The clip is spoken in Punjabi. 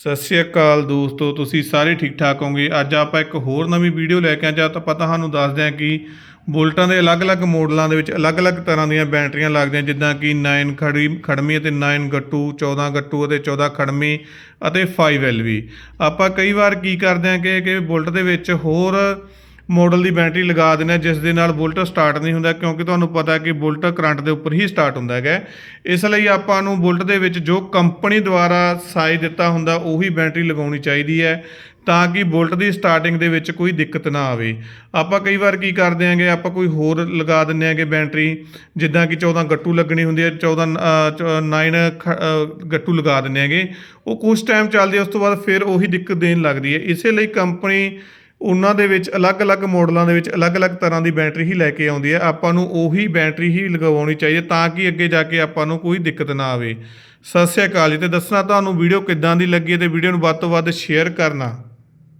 ਸਤਿ ਸ਼੍ਰੀ ਅਕਾਲ ਦੋਸਤੋ, ਤੁਸੀਂ ਸਾਰੇ ਠੀਕ ਠਾਕ ਹੋਗੇ ਅੱਜ ਆਪਾਂ ਇੱਕ ਹੋਰ ਨਵੀਂ ਵੀਡੀਓ ਲੈ ਕੇ ਆਏ ਜਾਂ ਤਾਂ ਆਪਾਂ ਤੁਹਾਨੂੰ ਦੱਸਦੇ ਹਾਂ ਕਿ ਬੁਲਟਾਂ ਦੇ ਅਲੱਗ-ਅਲੱਗ ਮਾਡਲਾਂ ਦੇ ਵਿੱਚ ਅਲੱਗ-ਅਲੱਗ ਤਰ੍ਹਾਂ ਦੀਆਂ ਬੈਟਰੀਆਂ ਲੱਗਦੀਆਂ, ਜਿੱਦਾਂ ਕਿ 9 ਖੜੀ, ਖੜਮੀ ਅਤੇ 9 ਗੱਟੂ 14 ਗੱਟੂ ਅਤੇ 14 ਖੜਮੀ ਅਤੇ 5 ਐਲਵੀ ਆਪਾਂ ਕਈ ਵਾਰ ਕੀ ਕਰਦੇ ਹਾਂ ਕਿ ਕਿ ਬੁਲਟ ਦੇ ਵਿੱਚ ਹੋਰ ਮਾਡਲ ਦੀ ਬੈਟਰੀ ਲਗਾ ਦਿੰਦੇ ਹਾਂ ਜਿਸ ਦੇ ਨਾਲ ਬੁਲਟ ਸਟਾਰਟ ਨਹੀਂ ਹੁੰਦਾ, ਕਿਉਂਕਿ ਤੁਹਾਨੂੰ ਪਤਾ ਹੈ ਕਿ ਬੁਲਟ ਕਰੰਟ ਦੇ ਉੱਪਰ ਹੀ ਸਟਾਰਟ ਹੁੰਦਾ ਹੈਗਾ ਇਸ ਲਈ ਆਪਾਂ ਨੂੰ ਬੁਲਟ ਦੇ ਵਿੱਚ ਜੋ ਕੰਪਨੀ ਦੁਆਰਾ ਸਾਈਜ਼ ਦਿੱਤਾ ਹੁੰਦਾ, ਉਹੀ ਬੈਟਰੀ ਲਗਾਉਣੀ ਚਾਹੀਦੀ ਹੈ, ਤਾਂ ਕਿ ਬੁਲਟ ਦੀ ਸਟਾਰਟਿੰਗ ਦੇ ਵਿੱਚ ਕੋਈ ਦਿੱਕਤ ਨਾ ਆਵੇ। ਆਪਾਂ ਕਈ ਵਾਰ ਕੀ ਕਰਦੇ ਆਂਗੇ ਆਪਾਂ ਕੋਈ ਹੋਰ ਲਗਾ ਦਿੰਦੇ ਆਂਗੇ ਬੈਟਰੀ ਜਿੱਦਾਂ ਕਿ 14 ਗੱਟੂ ਲੱਗਣੀ ਹੁੰਦੀ ਹੈ 14 ਚ- 9 ਖ- ਗੱਟੂ ਲਗਾ ਦਿੰਦੇ ਆਂਗੇ ਉਹ ਕੁਝ ਟਾਈਮ ਚੱਲਦੀ ਹੈ, ਉਸ ਤੋਂ ਬਾਅਦ ਫਿਰ ਉਹੀ ਦਿੱਕਤ ਦੇਣ ਲੱਗਦੀ ਹੈ। ਇਸੇ ਲਈ ਕੰਪਨੀ ਉਹਨਾਂ ਦੇ ਵਿੱਚ ਅਲੱਗ-ਅਲੱਗ ਮਾਡਲਾਂ ਦੇ ਵਿੱਚ ਅਲੱਗ-ਅਲੱਗ ਤਰ੍ਹਾਂ ਦੀ ਬੈਟਰੀ ਹੀ ਲੈ ਕੇ ਆਉਂਦੀ ਹੈ। ਆਪਾਂ ਨੂੰ ਉਹੀ ਬੈਟਰੀ ਹੀ ਲਗਵਾਉਣੀ ਚਾਹੀਦੀ ਤਾਂ ਕਿ ਅੱਗੇ ਜਾ ਕੇ ਆਪਾਂ ਨੂੰ ਕੋਈ ਦਿੱਕਤ ਨਾ ਆਵੇ। ਸਤਿ ਸ਼੍ਰੀ ਅਕਾਲ ਜੀ, ਤੇ ਦੱਸਣਾ ਤੁਹਾਨੂੰ ਵੀਡੀਓ ਕਿੱਦਾਂ ਦੀ ਲੱਗੀ ਹੈ ਤੇ ਵੀਡੀਓ ਨੂੰ ਵੱਧ ਤੋਂ ਵੱਧ ਸ਼ੇਅਰ ਕਰਨਾ।